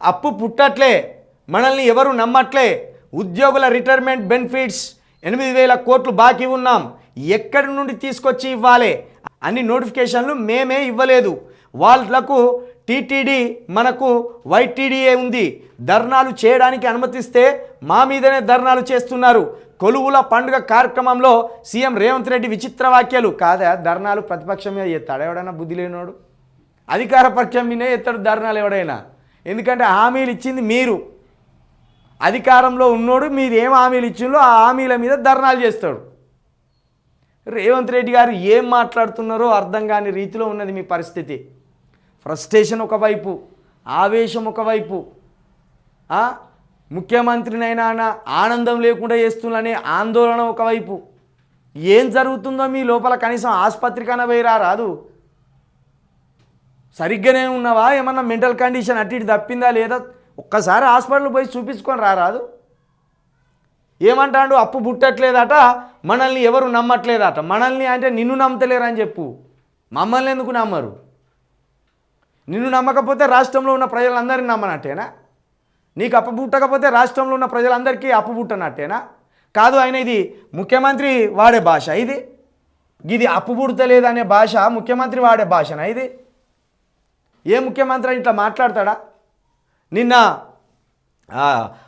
అప్పు పుట్టట్లే మనల్ని ఎవరు నమ్మట్లే. ఉద్యోగుల రిటైర్మెంట్ బెనిఫిట్స్ ఎనిమిది వేల కోట్లు బాకీ ఉన్నాం. ఎక్కడి నుండి తీసుకొచ్చి ఇవ్వాలి? అన్ని నోటిఫికేషన్లు మేమే ఇవ్వలేదు. వాళ్ళకు టీటీడీ మనకు వైటీడీఏ ఉంది. ధర్నాలు చేయడానికి అనుమతిస్తే మా మీదనే ధర్నాలు చేస్తున్నారు. కొలువుల పండుగ కార్యక్రమంలో సీఎం రేవంత్ రెడ్డి విచిత్ర వాక్యాలు కాదా? ధర్నాలు ప్రతిపక్షం మీద ఎత్తాడు ఎవడైనా బుద్ధి లేనోడు. అధికార పక్షం మీదే ఎత్తాడు ధర్నాలు ఎవడైనా. ఎందుకంటే హామీలు ఇచ్చింది మీరు. అధికారంలో ఉన్నోడు మీరు ఏం హామీలు ఇచ్చిందో ఆ హామీల మీద ధర్నాలు చేస్తాడు. రేవంత్ రెడ్డి గారు ఏం మాట్లాడుతున్నారో అర్థం కాని రీతిలో ఉన్నది మీ పరిస్థితి. ఫ్రస్ట్రేషన్ ఒకవైపు ఆవేశం ఒకవైపు ముఖ్యమంత్రినైనా ఆనందం లేకుండా చేస్తున్నానే ఆందోళన ఒకవైపు. ఏం జరుగుతుందో మీ లోపల కనీసం ఆసుపత్రికైనా పోయి రాదు. సరిగ్గానే ఉన్నావా? ఏమన్నా మెంటల్ కండిషన్ అటు ఇటు తప్పిందా లేదా? ఒక్కసారి హాస్పిటల్ పోయి చూపించుకొని రారాదు ఏమంటాడు? అప్పు పుట్టట్లేదట మనల్ని ఎవరు నమ్మట్లేదట. మనల్ని అంటే నిన్ను నమ్మతలేరని చెప్పు. మమ్మల్ని ఎందుకు నమ్మరు? నిన్ను నమ్మకపోతే రాష్ట్రంలో ఉన్న ప్రజలందరినీ నమ్మనట్టేనా? నీకు అప్పు పుట్టకపోతే రాష్ట్రంలో ఉన్న ప్రజలందరికీ అప్పు పుట్టనట్టేనా? కాదు ఆయన ఇది ముఖ్యమంత్రి వాడే భాష ఇది. ఇది అప్పు పుడతలేదనే భాష ముఖ్యమంత్రి వాడే భాషనా ఇది? ఏ ముఖ్యమంత్రి ఇట్లా మాట్లాడతాడా? నిన్న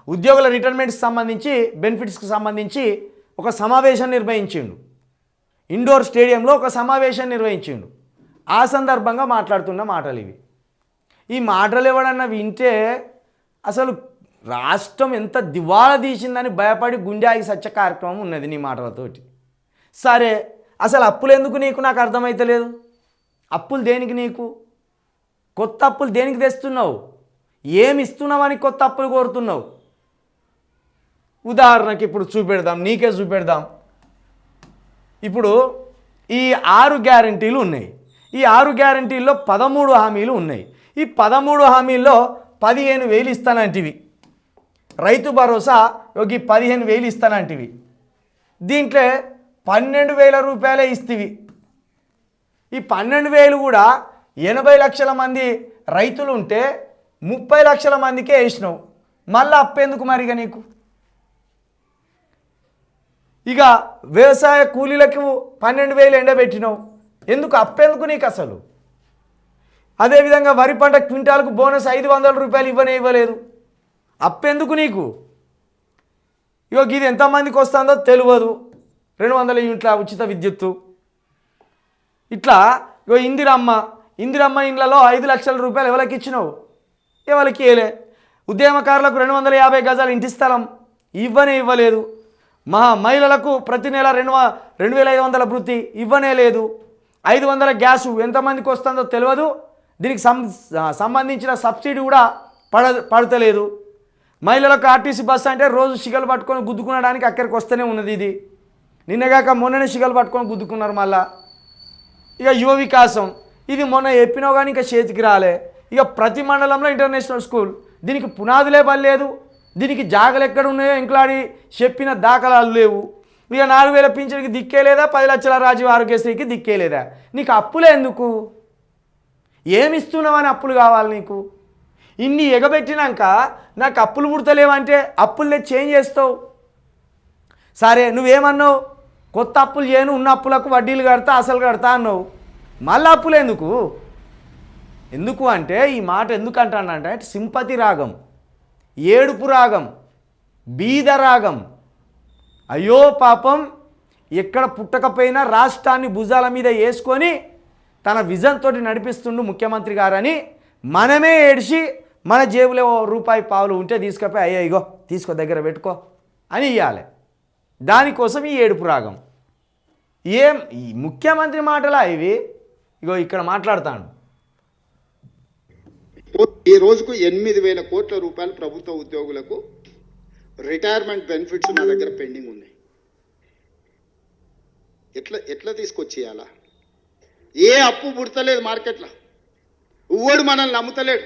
ఉద్యోగుల రిటైర్మెంట్కి సంబంధించి బెనిఫిట్స్కి సంబంధించి ఒక సమావేశం నిర్వహించిండు. ఇండోర్ స్టేడియంలో ఒక సమావేశం నిర్వహించిండు. ఆ సందర్భంగా మాట్లాడుతున్న మాటలు ఇవి. ఈ మాటలు ఎవడన్నా వింటే అసలు రాష్ట్రం ఎంత దివాలా తీసిందని భయపడి గుండె ఆగి సత్య కార్యక్రమం ఉన్నది నీ మాటలతోటి. సరే అసలు అప్పులు ఎందుకు నీకు? నాకు అర్థమైతలేదు. అప్పులు దేనికి నీకు? కొత్త అప్పులు దేనికి తెస్తున్నావు? ఏమి ఇస్తున్నావని కొత్త అప్పులు కోరుతున్నావు? ఉదాహరణకి ఇప్పుడు చూపెడదాం నీకే చూపెడదాం. ఇప్పుడు ఈ ఆరు గ్యారంటీలు ఉన్నాయి. ఈ ఆరు గ్యారంటీల్లో పదమూడు హామీలు ఉన్నాయి. ఈ పదమూడు హామీల్లో పదిహేను వేలు ఇస్తానంటివి. రైతు భరోసా ఒక పదిహేను వేలు ఇస్తానంటివి. దీంట్లో పన్నెండు వేల రూపాయలే ఇస్తీవి. ఈ పన్నెండు వేలు కూడా ఎనభై లక్షల మంది రైతులు ఉంటే ముప్పై లక్షల మందికే వేసినావు. మళ్ళీ అప్పేందుకు మరిగా నీకు? ఇక వ్యవసాయ కూలీలకు పన్నెండు వేలు ఎండబెట్టినావు. ఎందుకు అప్పేందుకు నీకు అసలు? అదేవిధంగా వరి పంట క్వింటాలకు బోనస్ ఐదు వందల రూపాయలు ఇవ్వనే ఇవ్వలేదు. అప్పెందుకు నీకు? ఇగో ఇది ఎంతమందికి వస్తుందో తెలియదు. రెండు వందల యూనిట్ల ఉచిత విద్యుత్తు. ఇట్లా ఇగో ఇందిరమ్మ ఇందిరమ్మ ఇండ్లలో ఐదు లక్షల రూపాయలు ఎవరికి ఇచ్చినావు? ఎవరికి ఇవ్వలే ఉద్యమకారులకు రెండు వందల యాభై గజాలు ఇంటి స్థలం ఇవ్వనే ఇవ్వలేదు. మా మహిళలకు ప్రతి నెల రెండు రెండు వేల ఐదు వందల వృత్తి ఇవ్వనే లేదు. ఐదు వందల గ్యాసు ఎంతమందికి వస్తుందో తెలియదు దీనికి సం సంబంధించిన సబ్సిడీ కూడా పడ పడతలేదు. మహిళలకు ఆర్టీసీ బస్సు అంటే రోజు సిగలు పట్టుకొని గుద్దుకునడానికి అక్కడికి వస్తూనే ఉన్నది ఇది. నిన్నగాక మొన్ననే సిగలు పట్టుకొని గుద్దుకున్నారు మళ్ళా. ఇక యువ వికాసం. ఇది మొన్న చెప్పినా కానీ ఇంకా చేతికి రాలే. ఇక ప్రతి మండలంలో ఇంటర్నేషనల్ స్కూల్ దీనికి పునాదులే పర్లేదు దీనికి జాగలు ఎక్కడ ఉన్నాయో ఇంకలాడి చెప్పిన దాఖలాలు లేవు. ఇక నాలుగు వేల పింఛన్కి దిక్కే లేదా? పది లక్షల రాజీవ్ ఆరోగ్యశ్రీకి దిక్కే లేదా? నీకు అప్పులే ఎందుకు? ఏమి ఇస్తున్నావని అప్పులు కావాలి నీకు? ఇన్ని ఎగబెట్టినాక నాకు అప్పులు పుడతలేవంటే అప్పులు చేంజ్ చేస్తావు. సరే నువ్వేమన్నావు? కొత్త అప్పులు చేయను ఉన్న అప్పులకు వడ్డీలు కడతా అసలు కడతా అన్నావు. మళ్ళీ అప్పులు ఎందుకు ఎందుకు అంటే ఈ మాట ఎందుకు అంటానంటే సింపతి రాగం ఏడుపు రాగం బీద రాగం. అయ్యో పాపం ఎక్కడ పుట్టకపోయినా రాష్ట్రాన్ని భుజాల మీద వేసుకొని తన విజన్ తోటి నడిపిస్తుండు ముఖ్యమంత్రి గారని మనమే ఏడిచి మన జేబులో రూపాయి పావులు ఉంటే తీసుకపోయి అయ్యో ఇగో తీసుకో దగ్గర పెట్టుకో అని ఇవ్వాలి దానికోసం ఈ ఏడుపు రాగం. ఏం ఈ ముఖ్యమంత్రి మాటలా ఇవి? ఇగో ఇక్కడ మాట్లాడతాను. ఈ రోజుకు ఎనిమిది వేల కోట్ల రూపాయలు ప్రభుత్వ ఉద్యోగులకు రిటైర్మెంట్ బెనిఫిట్స్ నా దగ్గర పెండింగ్ ఉన్నాయి. ఎట్లా ఎట్లా తీసుకొచ్చేయాలా? ఏ అప్పు పుడతలేదు మార్కెట్లో. ఉవ్వడు మనల్ని నమ్ముతలేడు.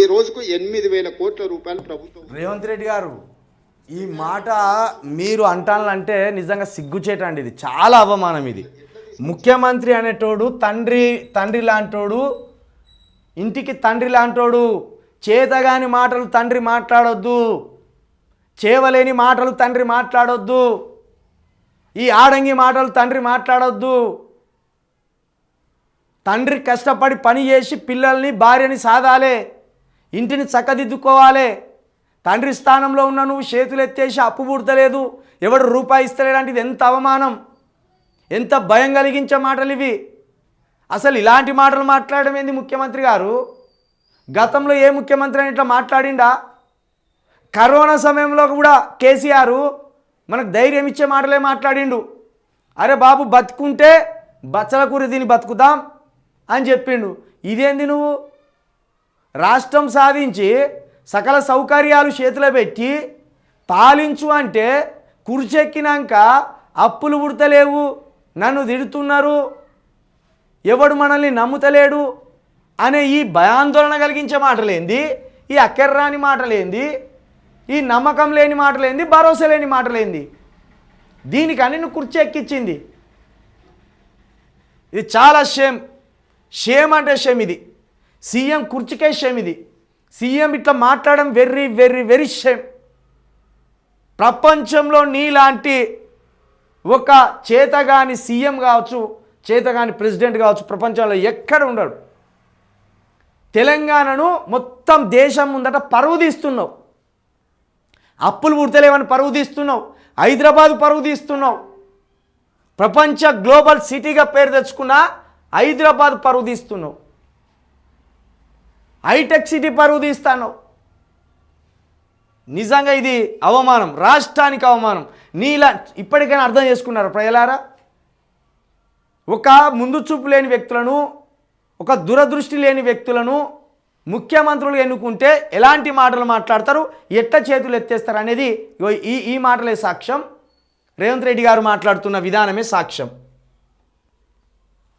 ఈ రోజుకు ఎనిమిది వేల కోట్ల రూపాయలు ప్రభుత్వం రేవంత్ రెడ్డి గారు ఈ మాట మీరు అంటానంటే నిజంగా సిగ్గుచేటండి ఇది. చాలా అవమానం ఇది. ముఖ్యమంత్రి అనేటోడు తండ్రి తండ్రి లాంటోడు ఇంటికి తండ్రి లాంటోడు చేతగాని మాటలు తండ్రి మాట్లాడొద్దు చేవలేని మాటలు తండ్రి మాట్లాడొద్దు ఈ ఆడంగి మాటలు తండ్రి మాట్లాడొద్దు. తండ్రి కష్టపడి పని చేసి పిల్లల్ని భార్యని సాధాలే ఇంటిని చక్కదిద్దుకోవాలి. తండ్రి స్థానంలో ఉన్న నువ్వు చేతులు ఎత్తేసి అప్పు పుడతలేదు ఎవడు రూపాయి ఇస్తలేడంటే ఇది ఎంత అవమానం? ఎంత భయం కలిగించే మాటలు ఇవి? అసలు ఇలాంటి మాటలు మాట్లాడడం ఏంది ముఖ్యమంత్రి గారు? గతంలో ఏ ముఖ్యమంత్రి అని ఇట్లా మాట్లాడిండా? కరోనా సమయంలో కూడా కేసీఆర్ మనకు ధైర్యం ఇచ్చే మాటలే మాట్లాడిండు. అరే బాబు బతుకుంటే బచ్చల కూర దీన్ని బతుకుదాం అని చెప్పిండు. ఇదేంది నువ్వు? రాష్ట్రం సాధించి సకల సౌకర్యాలు చేతిలో పెట్టి పాలించు అంటే కుర్చెక్కినాక అప్పులు పుడతలేవు. నన్ను తిడుతున్నారు. ఎవడు మనల్ని నమ్ముతలేడు అనే ఈ భయాందోళన కలిగించే మాటలేంది ఈ అక్కెర్రాని మాటలేంది ఈ నమ్మకం లేని మాటలేంది భరోసా లేని మాటలేంది. దీనికని నువ్వు కుర్చీ ఎక్కించింది ఇది చాలా షేమ్ షేమ్ అంటే షేమ్ ఇది. సీఎం కుర్చీకే షేమ్ ఇది. సీఎం ఇట్లా మాట్లాడడం వెర్రీ వెర్రీ వెరీ షేమ్. ప్రపంచంలో నీలాంటి ఒక చేతగాని సీఎం కావచ్చు చేతగాని ప్రెసిడెంట్ కావచ్చు ప్రపంచంలో ఎక్కడ ఉండడు. తెలంగాణను మొత్తం దేశం ముందట పరువు తీస్తున్నావు. అప్పులు పుడతలేవని పరువు తీస్తున్నావు. హైదరాబాద్ పరువు తీస్తున్నావు. ప్రపంచ గ్లోబల్ సిటీగా పేరు తెచ్చుకున్న హైదరాబాద్ పరువు తీస్తున్నావు. హైటెక్ సిటీ పరువు తీస్తాను నిజంగా ఇది అవమానం రాష్ట్రానికి అవమానం. నీలా ఇప్పటికైనా అర్థం చేసుకున్నారు ప్రజలారా? ఒక ముందు చూపు లేని వ్యక్తులను ఒక దురదృష్టి లేని వ్యక్తులను ముఖ్యమంత్రులు ఎన్నుకుంటే ఎలాంటి మాటలు మాట్లాడతారు ఎట్ట చేతులు ఎత్తేస్తారు అనేది ఈ ఈ మాటలే సాక్ష్యం. రేవంత్ రెడ్డి గారు మాట్లాడుతున్న విధానమే సాక్ష్యం.